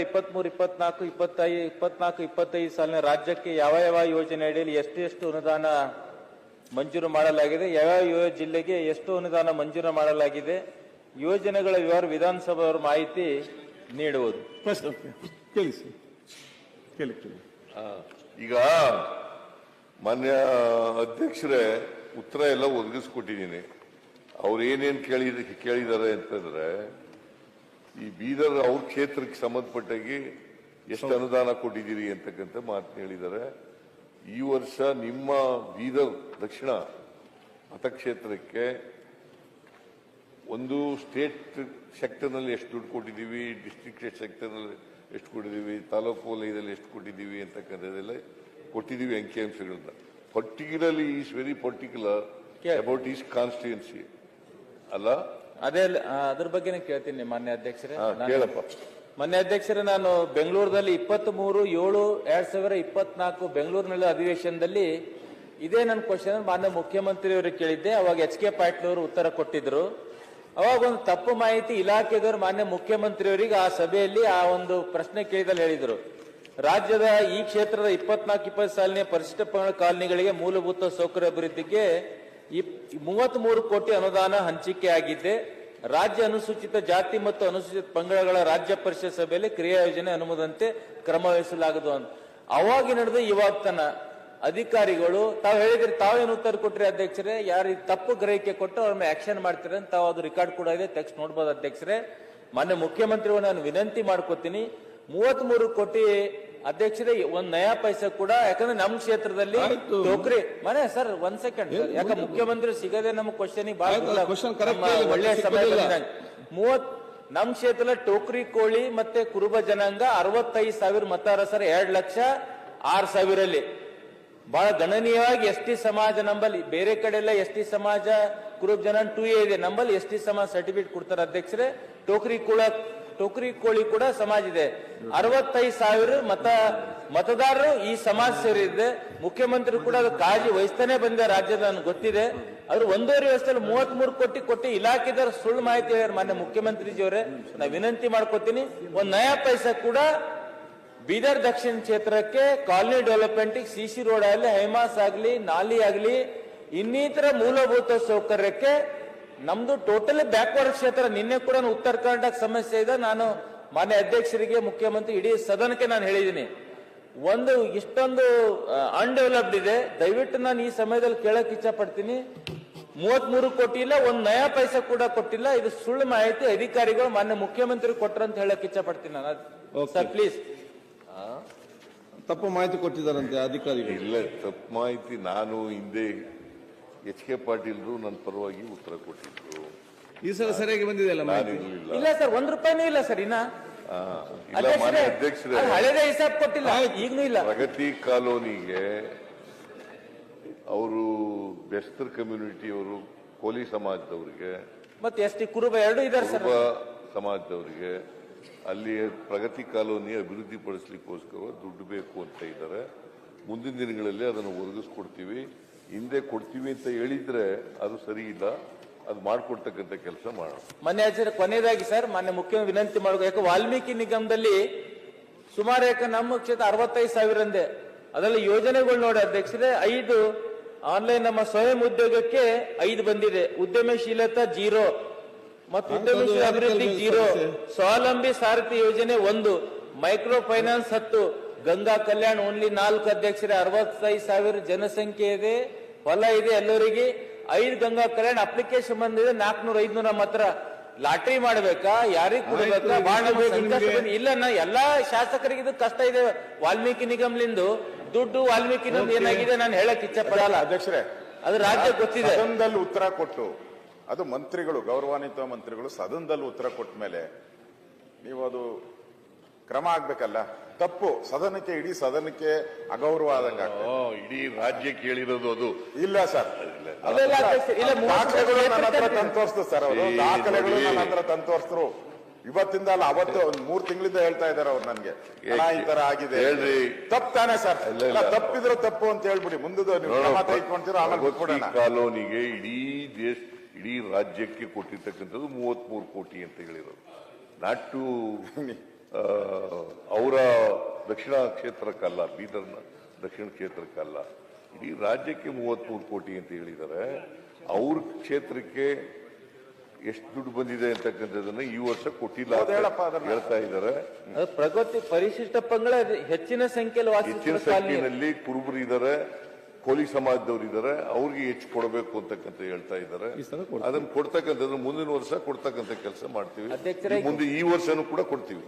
ಇಪ್ಪತ್ಮೂರು ಇಪ್ಪತ್ನಾಲ್ಕು ಇಪ್ಪತ್ತೈ ಇಪ್ಪತ್ನಾಲ್ಕು ಇಪ್ಪತ್ತೈದು ಸಾಲಿನ ರಾಜ್ಯಕ್ಕೆ ಯಾವ ಯಾವ ಯೋಜನೆ ಅಡಿಯಲ್ಲಿ ಎಷ್ಟು ಎಷ್ಟು ಅನುದಾನ ಮಂಜೂರು ಮಾಡಲಾಗಿದೆ ಯಾವ್ಯಾವ ಯಾವ ಜಿಲ್ಲೆಗೆ ಎಷ್ಟು ಅನುದಾನ ಮಂಜೂರು ಮಾಡಲಾಗಿದೆ ಯೋಜನೆಗಳ ವಿವರ ವಿಧಾನಸಭೆಯವರು ಮಾಹಿತಿ ನೀಡುವುದು. ಈಗ ಮಾನ್ಯ ಅಧ್ಯಕ್ಷರೇ ಉತ್ತರ ಎಲ್ಲ ಒದಗಿಸ್ಕೊಟ್ಟಿದ್ದೀನಿ. ಅವ್ರು ಏನೇನು ಕೇಳಿದ ಕೇಳಿದ್ದಾರೆ ಅಂತಂದ್ರೆ ಈ ಬೀದರ್ ಅವ್ರ ಕ್ಷೇತ್ರಕ್ಕೆ ಸಂಬಂಧಪಟ್ಟಾಗಿ ಎಷ್ಟು ಅನುದಾನ ಕೊಟ್ಟಿದ್ದೀರಿ ಅಂತಕ್ಕಂಥ ಮಾತು ಹೇಳಿದ್ದಾರೆ. ಈ ವರ್ಷ ನಿಮ್ಮ ಬೀದರ್ ದಕ್ಷಿಣ ಮತಕ್ಷೇತ್ರಕ್ಕೆ ಒಂದು ಸ್ಟೇಟ್ ಸೆಕ್ಟರ್ನಲ್ಲಿ ಎಷ್ಟು ದುಡ್ಡು ಕೊಟ್ಟಿದ್ದೀವಿ ಡಿಸ್ಟ್ರಿಕ್ಟ್ ಸೆಕ್ಟರ್ನಲ್ಲಿ ಎಷ್ಟು ಕೊಟ್ಟಿದ್ದೀವಿ ತಾಲೂಕು ವಲಯದಲ್ಲಿ ಎಷ್ಟು ಕೊಟ್ಟಿದ್ದೀವಿ ಅಂತಕ್ಕಂಥದ್ದೆಲ್ಲ ಕೊಟ್ಟಿದ್ದೀವಿ ಅಂಕಿಅಂಶಗಳನ್ನ. Particularly is very particular. About is constituency ಅಲ್ಲ? ಅದೇ ಅದ್ರ ಬಗ್ಗೆನೇ ಕೇಳ್ತೀನಿ ಮಾನ್ಯ ಅಧ್ಯಕ್ಷರೇ. ಹಾ, ನಾನು- ಕೇಳಪ್ಪ. ಮೊನ್ನೆ ಅಧ್ಯಕ್ಷರೇ ನಾನು ಬೆಂಗಳೂರಿನಲ್ಲಿ ಇಪ್ಪತ್ತ್ ಮೂರು ಏಳು ಎರಡ್ ಸಾವಿರ ಇಪ್ಪತ್ನಾಲ್ಕು ಬೆಂಗಳೂರಿನಲ್ಲಿ ಅಧಿವೇಶನದಲ್ಲಿ ಇದೇ ನನ್ನ ಕ್ವಶನ್ ಮಾನ್ಯ ಮುಖ್ಯಮಂತ್ರಿಯವರಿಗೆ ಕೇಳಿದ್ದೆ. ಅವಾಗ ಎಚ್ ಕೆ ಪಾಟೀಲ್ ಅವರು ಉತ್ತರ ಕೊಟ್ಟಿದ್ರು. ಅವಾಗ ಒಂದು ತಪ್ಪು ಮಾಹಿತಿ ಇಲಾಖೆದವರು ಮಾನ್ಯ ಮುಖ್ಯಮಂತ್ರಿಯವರಿಗೆ ಆ ಸಭೆಯಲ್ಲಿ ಆ ಒಂದು ಪ್ರಶ್ನೆ ಕೇಳಿದಲ್ಲಿ ಹೇಳಿದ್ರು. ರಾಜ್ಯದ ಈ ಕ್ಷೇತ್ರದ ಇಪ್ಪತ್ನಾಲ್ಕು ಇಪ್ಪತ್ತು ಸಾಲಿನ ಪರಿಶಿಷ್ಟ ಪಂಗಡ ಕಾಲನಿಗಳಿಗೆ ಮೂಲಭೂತ ಸೌಕರ್ಯ ಅಭಿವೃದ್ಧಿಗೆ ಮೂವತ್ತ್ ಮೂರು ಕೋಟಿ ಅನುದಾನ ಹಂಚಿಕೆ ಆಗಿದ್ದೆ. ರಾಜ್ಯ ಅನುಸೂಚಿತ ಜಾತಿ ಮತ್ತು ಅನುಸೂಚಿತ ಪಂಗಡಗಳ ರಾಜ್ಯ ಪರಿಷತ್ ಸಭೆಯಲ್ಲಿ ಕ್ರಿಯಾ ಯೋಜನೆ ಅನುಮೋದಂತೆ ಕ್ರಮ ವಹಿಸಲಾಗದು ಅಂತ. ಅವಾಗ ನಡೆದ ಇವಾಗ ತನ ಅಧಿಕಾರಿಗಳು, ತಾವು ಹೇಳಿದ್ರೆ ತಾವೇನು ಉತ್ತರ ಕೊಟ್ರಿ ಅಧ್ಯಕ್ಷರೇ? ಯಾರು ತಪ್ಪು ಗ್ರಹಿಕೆ ಕೊಟ್ಟು ಅವ್ರ ಆಕ್ಷನ್ ಮಾಡ್ತಾರೆ ಅಂತ ತಾವು ಅದು ರೆಕಾರ್ಡ್ ಕೂಡ ಇದೆ ತೆಕ್ಸ್ ನೋಡ್ಬೋದು ಅಧ್ಯಕ್ಷರೇ. ಮಾನ್ಯ ಮುಖ್ಯಮಂತ್ರಿಗಳು ನಾನು ವಿನಂತಿ ಮಾಡ್ಕೋತೀನಿ. ಮೂವತ್ತ್ ಮೂರು ಕೋಟಿ ಅಧ್ಯಕ್ಷರೇ ಒಂದ್ ನಯಾ ಪೈಸೆ ಕೂಡ ಯಾಕಂದ್ರೆ ನಮ್ ಕ್ಷೇತ್ರದಲ್ಲಿ ಆಯ್ತು. ಟೋಕ್ರಿ. ಮನೆ ಸರ್ ಒಂದ್ ಸೆಕೆಂಡ್ ಯಾಕ ಮುಖ್ಯಮಂತ್ರಿ ಸಿಗದೆ ನಮ್ಮ ಕ್ವಶನ್ ಆಯ್ತು, question correct ಹೇಳಿ, ಒಳ್ಳೆ ಸಮಯ. ಮೂವತ್ ನಮ್ ಕ್ಷೇತ್ರದಲ್ಲಿ ಟೋಕ್ರಿ ಕೋಳಿ ಮತ್ತೆ ಕುರುಬ ಜನಾಂಗ ಅರವತ್ತೈದು ಸಾವಿರ ಮತದಾರ ಸರ್ ಎರಡ್ ಲಕ್ಷ ಆರ್ ಸಾವಿರಲ್ಲಿ. ಬಹಳ ಗಣನೀಯವಾಗಿ ಎಸ್ ಟಿ ಸಮಾಜ ನಂಬಲ್ಲಿ ಬೇರೆ ಕಡೆ ಎಲ್ಲ ಎಸ್ ಟಿ ಸಮಾಜ ಕುರುಬ ಜನ ಟೂ ಎ ಇದೆ. ನಂಬಲ್ಲಿ ಎಸ್ ಟಿ ಸಮಾಜ ಸರ್ಟಿಫಿಕೇಟ್ ಕೊಡ್ತಾರೆ ಅಧ್ಯಕ್ಷರೇ. ಟೋಕ್ರಿ ಕುಳ ಟೋಕ್ರಿ ಕೋಳಿ ಕೂಡ ಸಮಾಜ ಇದೆ. ಅರವತ್ತೈದು ಸಾವಿರ ಮತ, ಮತದಾರರು ಈ ಸಮಾಜ ಸೇರಿದೆ. ಮುಖ್ಯಮಂತ್ರಿ ಕೂಡ ಅದು ಕಾಳಜಿ ವಹಿಸ್ತಾನೆ ಬಂದ, ರಾಜ್ಯದ ಗೊತ್ತಿದೆ. ಅವ್ರು ಒಂದೂವರೆ ವರ್ಷದಲ್ಲಿ ಮೂವತ್ತ್ ಮೂರು ಕೋಟಿ ಕೊಟ್ಟು ಇಲಾಖೆದಾರ ಸುಳ್ಳು ಮಾಹಿತಿ ಹೇಳ್ಯಾರ ಮಾನ್ಯ ಮುಖ್ಯಮಂತ್ರಿಜಿಯವರೇ. ನಾ ವಿನಂತಿ ಮಾಡ್ಕೋತೀನಿ, ಒಂದ್ ನಯಾ ಪೈಸಾ ಕೂಡ ಬೀದರ್ ದಕ್ಷಿಣ ಕ್ಷೇತ್ರಕ್ಕೆ colony development, C C road ಆಗಲಿ, ಹೈಮಾಸ್ ಆಗಲಿ, ನಾಲಿ ಆಗಲಿ, ಇನ್ನಿತರ ಮೂಲಭೂತ ಸೌಕರ್ಯಕ್ಕೆ ನಮ್ದು ಟೋಟಲಿ ಬ್ಯಾಕ್ವರ್ಡ್ ಕ್ಷೇತ್ರ ನಿನ್ನೆ ಕೂಡ ಉತ್ತರ ಕರ್ನಾಟಕ ಸಮಸ್ಯೆ ಇದೆ. ನಾನು ಮಾನ್ಯ ಅಧ್ಯಕ್ಷರಿಗೆ ಮುಖ್ಯಮಂತ್ರಿ ಇಡೀ ಸದನಕ್ಕೆ ನಾನು ಹೇಳಿದ್ದೀನಿ. ಒಂದು ಇಷ್ಟೊಂದು ಅನ್ಡೆವಲಪ್ಡ್ ಇದೆ. ದಯವಿಟ್ಟು ನಾನು ಈ ಸಮಯದಲ್ಲಿ ಕೇಳಕ್ ಇಚ್ಛೆ ಪಡ್ತೀನಿ ಮೂವತ್ತ್ ಮೂರು ಕೋಟಿ ಇಲ್ಲ ಒಂದ್ ನಯಾ ಪೈಸೆ ಕೂಡ ಕೊಟ್ಟಿಲ್ಲ. ಇದು ಸುಳ್ಳು ಮಾಹಿತಿ ಅಧಿಕಾರಿಗಳು ಮಾನ್ಯ ಮುಖ್ಯಮಂತ್ರಿ ಕೊಟ್ಟರು ಅಂತ ಹೇಳಕ್ ಇಚ್ಛೆ ಪಡ್ತೀನಿ ನಾನು. ಸರ್ ಪ್ಲೀಸ್ ತಪ್ಪು ಮಾಹಿತಿ ಕೊಟ್ಟಿದ್ದಾರಂತೆ ಅಧಿಕಾರಿಗಳು. ಇಲ್ಲ ತಪ್ಪು ಮಾಹಿತಿ ನಾನು ಹಿಂದೆ ಎಚ್ ಕೆ ಪಾಟೀಲ್ರು ನನ್ನ ಪರವಾಗಿ ಉತ್ತರ ಕೊಟ್ಟಿದ್ರು. ಈ ಸಲ ಸರಿಯಾಗಿ ಬಂದಿದೆಯಲ್ಲ ನಾನು ಮಾಹಿತಿ? ಇರಲಿಲ್ಲ ಇಲ್ಲ. ಸರ್ ಒಂದ್ ರೂಪಾಯಿನೂ ಇಲ್ಲ ಸರ್ ಇನ್ನ. ಇಲ್ಲ ಮಾನ್ಯ ಅಧ್ಯಕ್ಷರೇ. ಅದು ಹಳೆದೇ ಹಿಸಾಬ್ ಕೊಟ್ಟಿಲ್ಲ ಈಗಲೂ ಇಲ್ಲ. ಪ್ರಗತಿ ಕಾಲೋನಿಗೆ ಅವರು ಬೆಸ್ತರ್ ಕಮ್ಯುನಿಟಿಯವರು ಕೋಲಿ ಸಮಾಜದವರಿಗೆ ಮತ್ತೆ ಎಸ್ ಟಿ ಕುರುಬ ಎರಡು ಇದಾರೆ ಸರ್. ಕುರುಬ ಸಮಾಜದವರಿಗೆ ಅಲ್ಲಿ ಪ್ರಗತಿ ಕಾಲೋನಿ ಅಭಿವೃದ್ಧಿ ಪಡಿಸ್ಲಿಕ್ಕೋಸ್ಕರ ದುಡ್ಡು ಬೇಕು ಅಂತ ಇದ್ದಾರೆ. ಮುಂದಿನ ದಿನಗಳಲ್ಲಿ ಅದನ್ನು ಒದಗಿಸ್ಕೊಡ್ತೀವಿ. ಹಿಂದೆ ಕೊಡ್ತೀವಿ ಅಂತ ಹೇಳಿದ್ರೆ ಅದು ಸರಿ ಇಲ್ಲ. ಅದು ಮಾಡಿಕೊಡ್ತಕ್ಕಂಥ ಕೆಲಸ ಮಾಡೋಣ. ಮೊನ್ನೆ ಹಚ್ಚಿದ ಕೊನೆಯದಾಗಿ ಸರ್ ಮಾನ್ಯ ಮುಖ್ಯ ವಿನಂತಿ ಮಾಡಬೇಕು ಯಾಕೆ ವಾಲ್ಮೀಕಿ ನಿಗಮದಲ್ಲಿ ಸುಮಾರು ಯಾಕೆ ನಮ್ಮ ಕ್ಷೇತ್ರ ಅರವತ್ತೈದು ಸಾವಿರ ಅಂದೆ ಅದರಲ್ಲಿ ಯೋಜನೆಗಳು ನೋಡಿ ಅಧ್ಯಕ್ಷರೇ ಐದು ಆನ್ಲೈನ್ ನಮ್ಮ ಸ್ವಯಂ ಉದ್ಯೋಗಕ್ಕೆ ಐದು ಬಂದಿದೆ. ಉದ್ಯಮಶೀಲತಾ ಜೀರೋ. ಮತ್ತು ಉದ್ಯಮಶೀಲ ಅಭಿವೃದ್ಧಿ ಜೀರೋ. ಸ್ವಾವಲಂಬಿ ಸಾರಥಿ ಯೋಜನೆ ಒಂದು. ಮೈಕ್ರೋ ಫೈನಾನ್ಸ್ ಹತ್ತು. ಗಂಗಾ ಕಲ್ಯಾಣ್ ಓನ್ಲಿ ನಾಲ್ಕು ಅಧ್ಯಕ್ಷರೇ ಅರವತ್ತೈದು ಸಾವಿರ ಜನಸಂಖ್ಯೆ ಇದೆ. ಹೊಲ ಇದೆ ಎಲ್ಲರಿಗೆ. ಐದು ಗಂಗಾ ಕಲ್ಯಾಣ ಅಪ್ಲಿಕೇಶನ್ ಬಂದಿದೆ ನಾಲ್ಕನೂರ ಐದ್ನೂರ ನಮ್ಮ ಹತ್ರ ಲಾಟ್ರಿ ಮಾಡ್ಬೇಕಾ? ಯಾರಿಗ್ ಕೊಡ್ಬೇಕಾ? ಬಹಳ. ಇಲ್ಲ ನಾ ಎಲ್ಲಾ ಶಾಸಕರಿಗೆ ಇದು ಕಷ್ಟ ಇದೆ. ವಾಲ್ಮೀಕಿ ನಿಗಮ್ಲಿಂದು ದುಡ್ಡು ವಾಲ್ಮೀಕಿ ಏನಾಗಿದೆ ನಾನು ಹೇಳಕ್ ಇಚ್ಛೆ ಪಡಲ್ಲ ಅಧ್ಯಕ್ಷರೇ ಅದು ರಾಜ್ಯ ಗೊತ್ತಿದೆ. ಸದನದಲ್ಲಿ ಉತ್ತರ ಕೊಟ್ಟು ಅದು ಮಂತ್ರಿಗಳು ಗೌರವಾನ್ವಿತ ಮಂತ್ರಿಗಳು ಸದನದಲ್ಲಿ ಉತ್ತರ ಕೊಟ್ಟ ಮೇಲೆ ನೀವು ಅದು ಕ್ರಮ ಆಗ್ಬೇಕಲ್ಲ? ತಪ್ಪು. ಸದನಕ್ಕೆ ಇಡೀ ಸದನಕ್ಕೆ ಅಗೌರವ ಆದಂಗ ಇಡೀ ರಾಜ್ಯ ಕೇಳಿರೋದು ಅದು. ಇಲ್ಲ ಸರ್. ದಾಖಲೆಗಳು ನನ್ನ ಹತ್ರ ತಂದು ತೋರಿಸ್ತು ಸರ್ ಅವರು. ದಾಖಲೆಗಳು. ನನ್ನ ಹತ್ರ ತಂದು ಇವತ್ತಿಂದ ಅಲ್ಲ ಅವತ್ತು ಒಂದ್ ಮೂರ್ ತಿಂಗಳಿಂದ ಹೇಳ್ತಾ ಇದಾರೆ ಅವ್ರು ನನ್ಗೆ. ಈ ತರ ಆಗಿದೆ. ಹೇಳ್ರಿ. ತಪ್ಪು ತಾನೇ ಸರ್. ತಪ್ಪಿದ್ರೆ ತಪ್ಪು ಅಂತ ಹೇಳ್ಬಿಡಿ. ಮುಂದದ ತೆಗೆದುಕೊಂತೀರೋ ಆಮೇಲೆ ಪ್ರಗತಿ ಬಿಟ್ಬಿಡೋಣ. ಕಾಲೋನಿಗೆ ಇಡೀ ದೇಶ ಇಡೀ ರಾಜ್ಯಕ್ಕೆ ಕೊಟ್ಟಿರ್ತಕ್ಕಂಥದ್ದು ಮೂವತ್ಮೂರು ಕೋಟಿ ಅಂತ ಹೇಳಿರೋದು. ನಾಟ್ ಟು ಅವರ ದಕ್ಷಿಣ ಕ್ಷೇತ್ರಕ್ಕಲ್ಲ ಬೀದರ್ನ ದಕ್ಷಿಣ ಕ್ಷೇತ್ರಕ್ಕಲ್ಲ ಇಡೀ ರಾಜ್ಯಕ್ಕೆ ಮೂವತ್ಮೂರು ಕೋಟಿ ಅಂತ ಹೇಳಿದ್ದಾರೆ. ಅವ್ರ ಕ್ಷೇತ್ರಕ್ಕೆ ಎಷ್ಟು ದುಡ್ಡು ಬಂದಿದೆ ಅಂತಕ್ಕಂಥದ್ದನ್ನ ಈ ವರ್ಷ ಕೊಟ್ಟಿಲ್ಲ. ಹೇಳ್ತಾ ಇದ್ದಾರೆ. ಅದು ಪ್ರಗತಿ ಪರಿಶಿಷ್ಟ ಪಂಗಡ ಹೆಚ್ಚಿನ ಸಂಖ್ಯೆಯಲ್ಲಿ ಹೆಚ್ಚಿನ ಸಂಖ್ಯೆಯಲ್ಲಿ ಕುರುಬರು ಇದ್ದಾರೆ ಕೋಲಿ ಸಮಾಜದವರು ಇದ್ದಾರೆ ಅವ್ರಿಗೆ ಹೆಚ್ಚು ಕೊಡಬೇಕು ಅಂತಕ್ಕಂತ ಹೇಳ್ತಾ ಇದ್ದಾರೆ. ಅದನ್ನ ಕೊಡ್ತಕ್ಕಂಥದ್ದು ಮುಂದಿನ ವರ್ಷ ಕೊಡ್ತಕ್ಕಂಥ ಕೆಲಸ ಮಾಡ್ತೀವಿ. ಮುಂದೆ ಈ ವರ್ಷನೂ ಕೂಡ ಕೊಡ್ತೀವಿ.